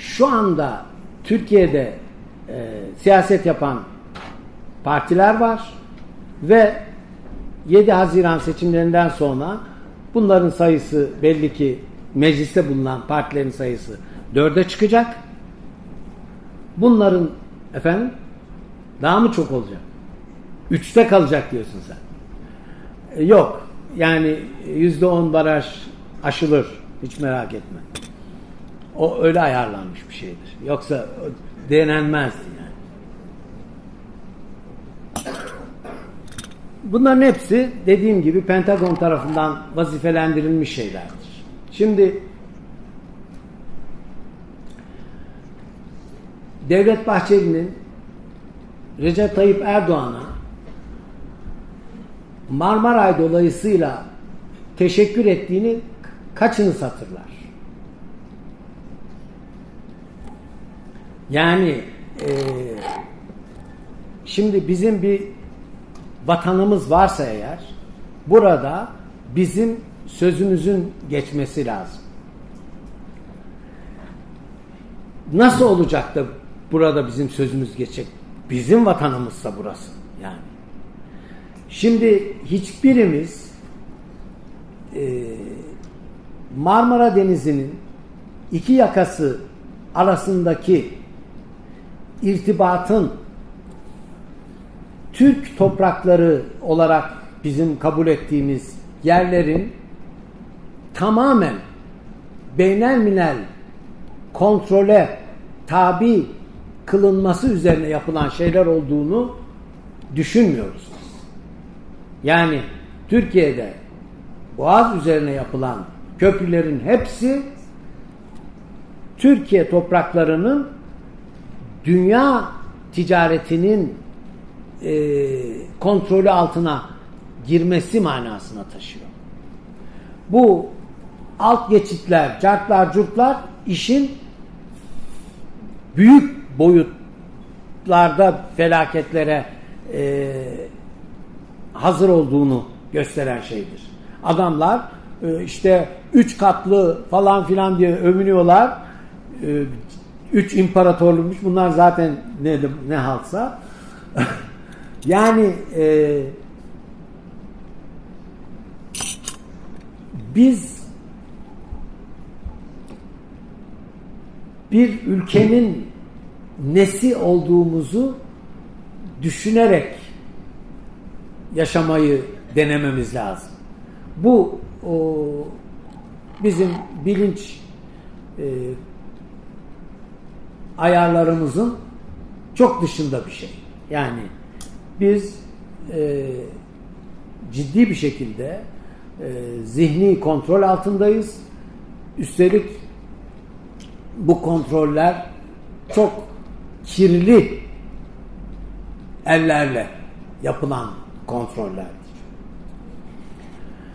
şu anda Türkiye'de e, siyaset yapan partiler var ve 7 Haziran seçimlerinden sonra bunların sayısı belli ki mecliste bulunan partilerin sayısı dörde çıkacak. Bunların efendim daha mı çok olacak? Üçte kalacak diyorsun sen. E, Yok. Yani yüzde on baraj aşılır. Hiç merak etme. O öyle ayarlanmış bir şeydir. Yoksa denenmezdi yani. Bunların hepsi dediğim gibi Pentagon tarafından vazifelendirilmiş şeylerdir. Şimdi Devlet Bahçeli'nin Recep Tayyip Erdoğan'a Marmaray dolayısıyla teşekkür ettiğini kaçınız hatırlar? Yani e, şimdi bizim bir vatanımız varsa eğer burada bizim sözümüzün geçmesi lazım. Nasıl olacak da burada bizim sözümüz geçecek? Bizim vatanımızsa burası yani. Şimdi hiçbirimiz e, Marmara Denizi'nin iki yakası arasındaki irtibatın Türk toprakları olarak bizim kabul ettiğimiz yerlerin tamamen beynelminel kontrole tabi kılınması üzerine yapılan şeyler olduğunu düşünmüyoruz. Yani Türkiye'de Boğaz üzerine yapılan köprülerin hepsi Türkiye topraklarının dünya ticaretinin e, kontrolü altına girmesi manasına taşıyor. Bu alt geçitler, cartlar, curtlar işin büyük boyutlarda felaketlere e, hazır olduğunu gösteren şeydir. Adamlar e, işte üç katlı falan filan diye övünüyorlar. E, üç imparatorlukmuş. Bunlar zaten ne, ne halsa. yani e, biz bir ülkenin nesi olduğumuzu düşünerek yaşamayı denememiz lazım. Bu o, bizim bilinç e, ayarlarımızın çok dışında bir şey. Yani biz e, ciddi bir şekilde e, zihni kontrol altındayız. Üstelik bu kontroller çok kirli ellerle yapılan kontrollerdir.